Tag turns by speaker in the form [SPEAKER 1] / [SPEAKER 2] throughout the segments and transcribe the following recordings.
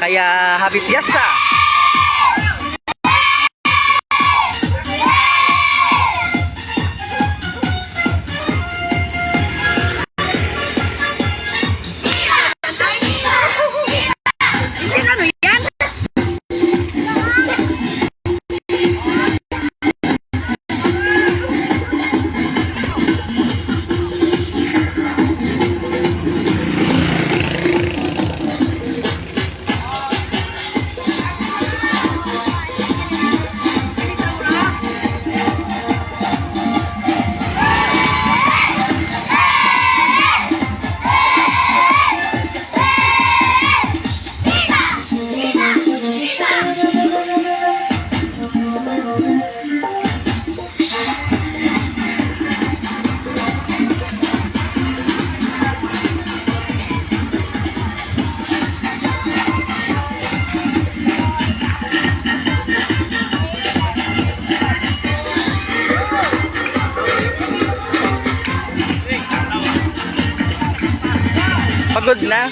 [SPEAKER 1] Kaya happy fiesta! Pagod na?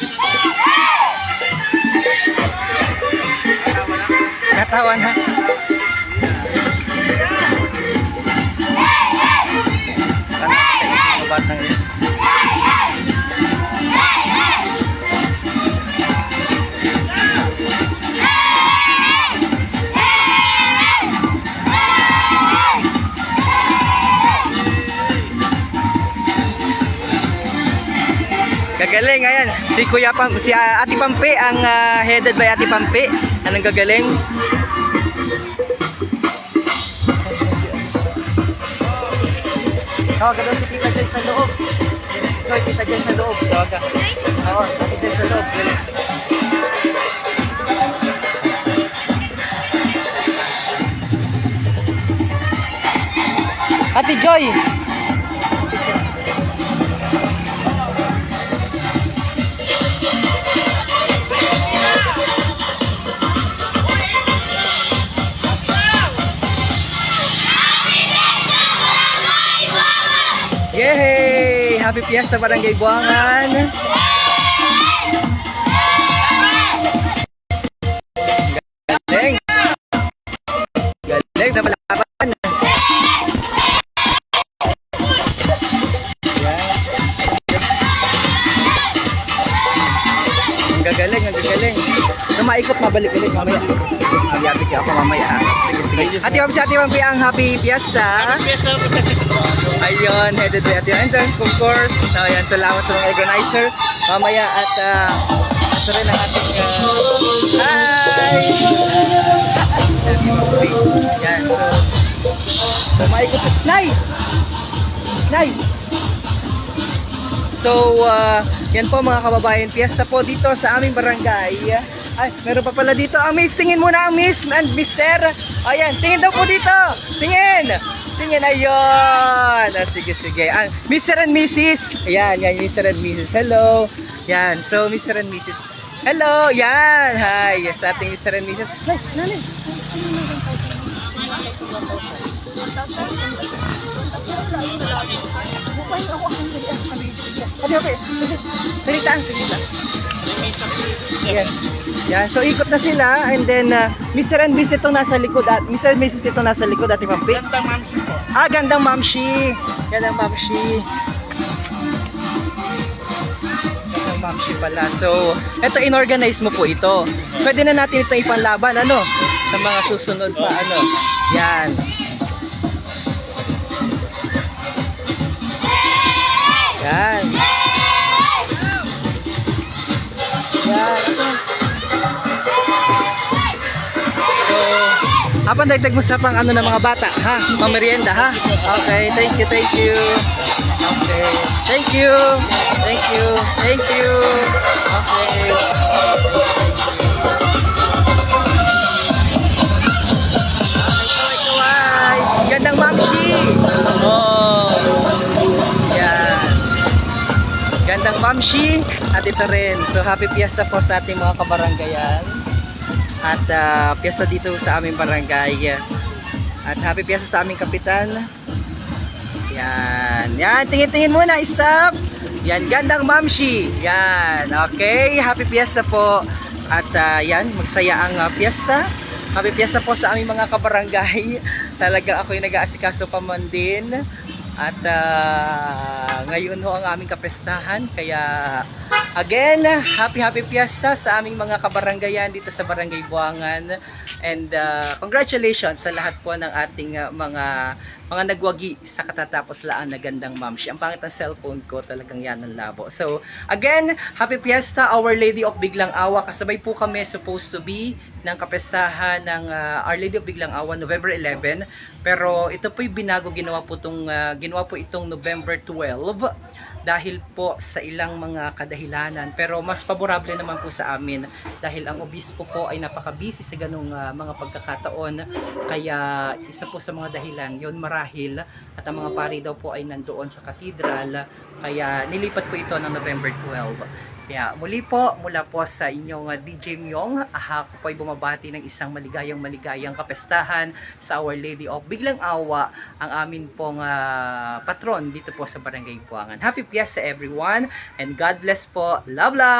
[SPEAKER 1] Katawa na. Gagaling, ayan. Si Kuya Pam, si ah, Ate Pampi ang ah, headed by Ate Pampi. Anong gagaling? Tawag daw si Tita dyan sa loob. Joy, Tita dyan sa loob. Tawag ka. Oo, Ate dyan sa loob. Galing. Ate Joy! Happy Fiesta Barangay Buangan! Galing! Galing na malaban! Ang gagaling, ang gagaling. Nung maikot, mabalik ulit mamaya. Magyabig ako mamaya. Sige, sige. Ate si Ate Ma'am ang happy fiesta. Ayun, headed by Ate And then, of course, so, ayan, salamat sa mga organizer. Mamaya at uh, ito rin ang ating uh, hi! Yan, so, so maikot. Nay! Nay! So, uh, yan po mga kababayan, piyesta po dito sa aming barangay. Ay, meron pa pala dito. Ang miss, tingin muna miss and mister. Ayan, tingin daw po dito. Tingin! Tingin, ayun. Ah, sige, sige. Ah, Mr. and Mrs. Ayan, yan, Mr. and Mrs. Hello. Yan, so Mr. and Mrs. Hello, yan. Hi, yes, ating Mr. and Mrs. Nay, nanay. Okay, okay. Yan. Yan. So ikot na sila and then uh, Mr. and Mrs. itong nasa likod at Mr. and Mrs. itong nasa likod at Pampi.
[SPEAKER 2] Ganda ma'am po.
[SPEAKER 1] Ah, gandang mamshi. Gandang mamshi. Gandang mamshi pala. So, ito inorganize mo po ito. Pwede na natin ito ipanlaban, ano? Sa mga susunod pa, ano? Yan. Apan dagdag mo sa pang ano ng mga bata, ha? Mamerienda, ha? Okay, thank you, thank you. Okay, thank you. Thank you, thank you. Okay. Kaway. Gandang mamshi. Oh. Yan. Gandang mamshi. At ito rin. So, happy fiesta po sa ating mga kabaranggayan. At uh, piyesta dito sa aming barangay. At happy piyesta sa aming kapitan. Yan. Yan, tingin-tingin muna, isap. Yan, gandang mamshi. Yan, okay. Happy piyesta po. At ah, yan, magsaya ang ah, piyesta. Happy piyesta po sa aming mga kabarangay. Talagang ako'y nag-aasikaso pa man din. At ah, ngayon ho ang aming kapestahan. Kaya again, happy happy piyesta sa aming mga kabarangayan dito sa Barangay Buangan. And ah, congratulations sa lahat po ng ating ah, mga mga nagwagi sa katatapos laan na gandang mamshi. Ang pangit ng cellphone ko, talagang yan ang labo. So, again, happy fiesta, Our Lady of Biglang Awa. Kasabay po kami supposed to be ng kapesahan ng ah, Our Lady of Biglang Awa, November 11. Pero ito po'y binago, ginawa po, itong, ah, ginawa po itong November 12 dahil po sa ilang mga kadahilanan. Pero mas paborable naman po sa amin dahil ang obispo po ay napaka-busy sa ganong ah, mga pagkakataon. Kaya isa po sa mga dahilan yon marahil at ang mga pari daw po ay nandoon sa katedral. Kaya nilipat po ito ng November 12. Kaya muli po, mula po sa inyong ah, DJ Myong, aha ko po ay bumabati ng isang maligayang maligayang kapestahan sa Our Lady of Biglang Awa, ang amin pong ah, patron dito po sa Barangay Buangan. Happy Fiesta everyone and God bless po. Love, love!